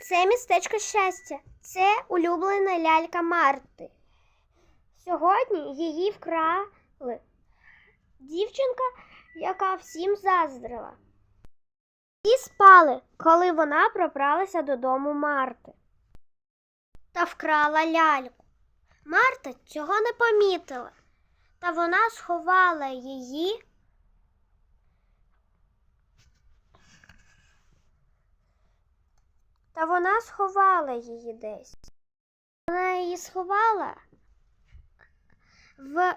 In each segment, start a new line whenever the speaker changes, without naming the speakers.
Це містечко щастя. Це улюблена лялька Марти. Сьогодні її вкрали. Дівчинка, яка всім заздрила. Всі спали, коли вона пробралася додому Марти. Та вкрала ляльку. Марта цього не помітила, та вона сховала її. Та вона сховала її десь. Вона її сховала в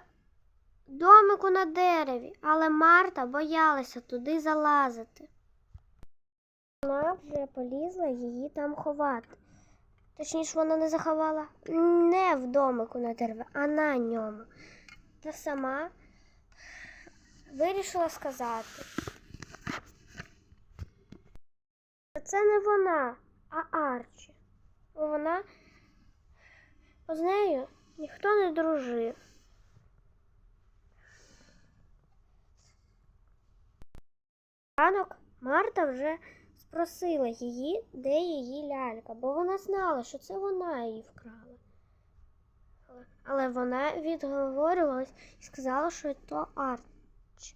домику на дереві, але Марта боялася туди залазити. Вона вже полізла її там ховати. Точніше, вона не заховала не в домику на дереві, а на ньому. Та сама вирішила сказати. Це не вона, а Арчі. Вона з нею ніхто не дружив. Ранок Марта вже спросила її, де її лялька, бо вона знала, що це вона її вкрала. Але- вона відговорювалась і сказала, що то Арчі.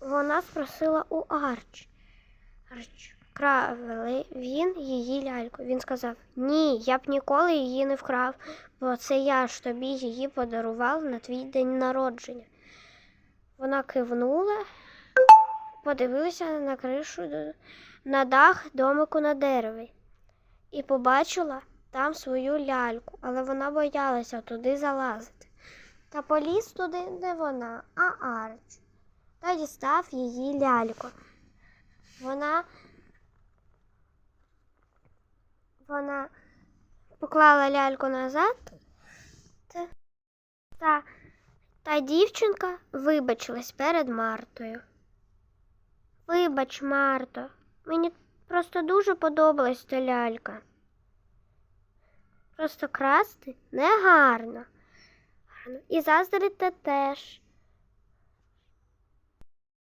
Вона спросила у Арчі. Арч, вкрали він її ляльку. Він сказав: Ні, я б ніколи її не вкрав, бо це я ж тобі її подарував на твій день народження. Вона кивнула, подивилася на кришу на дах домику на дереві і побачила там свою ляльку, але вона боялася туди залазити. Та поліз туди не вона, а Арч. Та дістав її ляльку. Вона вона поклала ляльку назад. Та, та, дівчинка вибачилась перед Мартою. Вибач, Марто, мені просто дуже подобалась та лялька. Просто красти не гарно. Гарно. І заздрити теж.